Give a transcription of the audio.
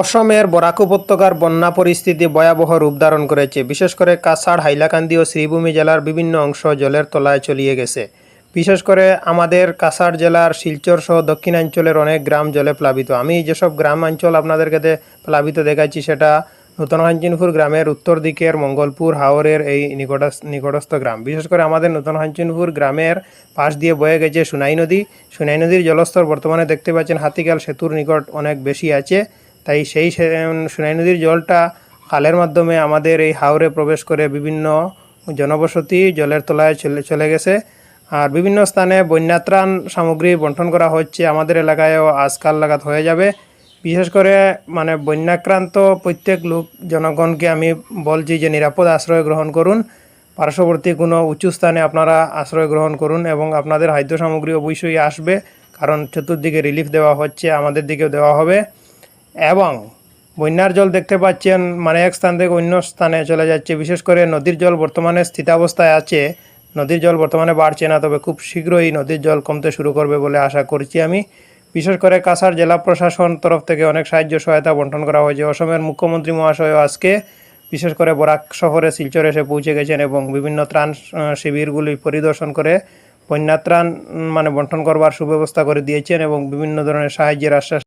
অসমের বরাক উপত্যকার বন্যা পরিস্থিতি ভয়াবহ রূপ ধারণ করেছে। বিশেষ করে কাছাড়, হাইলাকান্দি ও শ্রীভূমি জেলার বিভিন্ন অংশ জলের তলায় চলিয়ে গেছে। বিশেষ করে আমাদের কাছাড় জেলার শিলচর সহ দক্ষিণাঞ্চলের অনেক গ্রাম জলে প্লাবিত। আমি যেসব গ্রাম অঞ্চল আপনাদেরকে প্লাবিত দেখাচ্ছি, সেটা নূতন হাঞ্চিনপুর গ্রামের উত্তর দিকের মঙ্গলপুর, হাওরের এই নিকটস নিকটস্থ গ্রাম। বিশেষ করে আমাদের নূতন হাঞ্চিনপুর গ্রামের পাশ দিয়ে বয়ে গেছে সুনাই নদী। সুনাই নদীর জলস্তর বর্তমানে দেখতে পাচ্ছেন হাতিকাল সেতুর নিকট অনেক বেশি আছে। তাই সেই সুনাই নদীর জলটা খালের মাধ্যমে আমাদের এই হাওরে প্রবেশ করে বিভিন্ন জনবসতি জলের তলায় চলে চলে গেছে। আর বিভিন্ন স্থানে বন্যাত্রাণ সামগ্রী বন্টন করা হচ্ছে আমাদের এলাকায়ও আজকাল লাগাত হয়ে যাবে। বিশেষ করে মানে বন্যাক্রান্ত প্রত্যেক লোক জনগণকে আমি বলছি যে নিরাপদ আশ্রয় গ্রহণ করুন। পার্শ্ববর্তী কোনো উঁচু স্থানে আপনারা আশ্রয় গ্রহণ করুন এবং আপনাদের খাদ্য সামগ্রী অবশ্যই আসবে। কারণ চতুর্দিকে রিলিফ দেওয়া হচ্ছে, আমাদের দিকেও দেওয়া হবে। এবং বন্যার জল দেখতে পাচ্ছেন মানে এক স্থান থেকে অন্য স্থানে চলে যাচ্ছে। বিশেষ করে নদীর জল বর্তমানে স্থিতাবস্থায় আছে। নদীর জল বর্তমানে বাড়ছে না, তবে খুব শীঘ্রই নদীর জল কমতে শুরু করবে বলে আশা করছি আমি। বিশেষ করে কাছাড় জেলা প্রশাসন তরফ থেকে অনেক সাহায্য সহায়তা বন্টন করা হয়েছে। অসমের মুখ্যমন্ত্রী মহাশয় আজকে বিশেষ করে বরাক শহরে শিলচর এসে পৌঁছে গেছেন এবং বিভিন্ন ত্রাণ শিবিরগুলি পরিদর্শন করে বন্যাত্রাণ মানে বন্টন করবার সুব্যবস্থা করে দিয়েছেন এবং বিভিন্ন ধরনের সাহায্যের আশ্বাস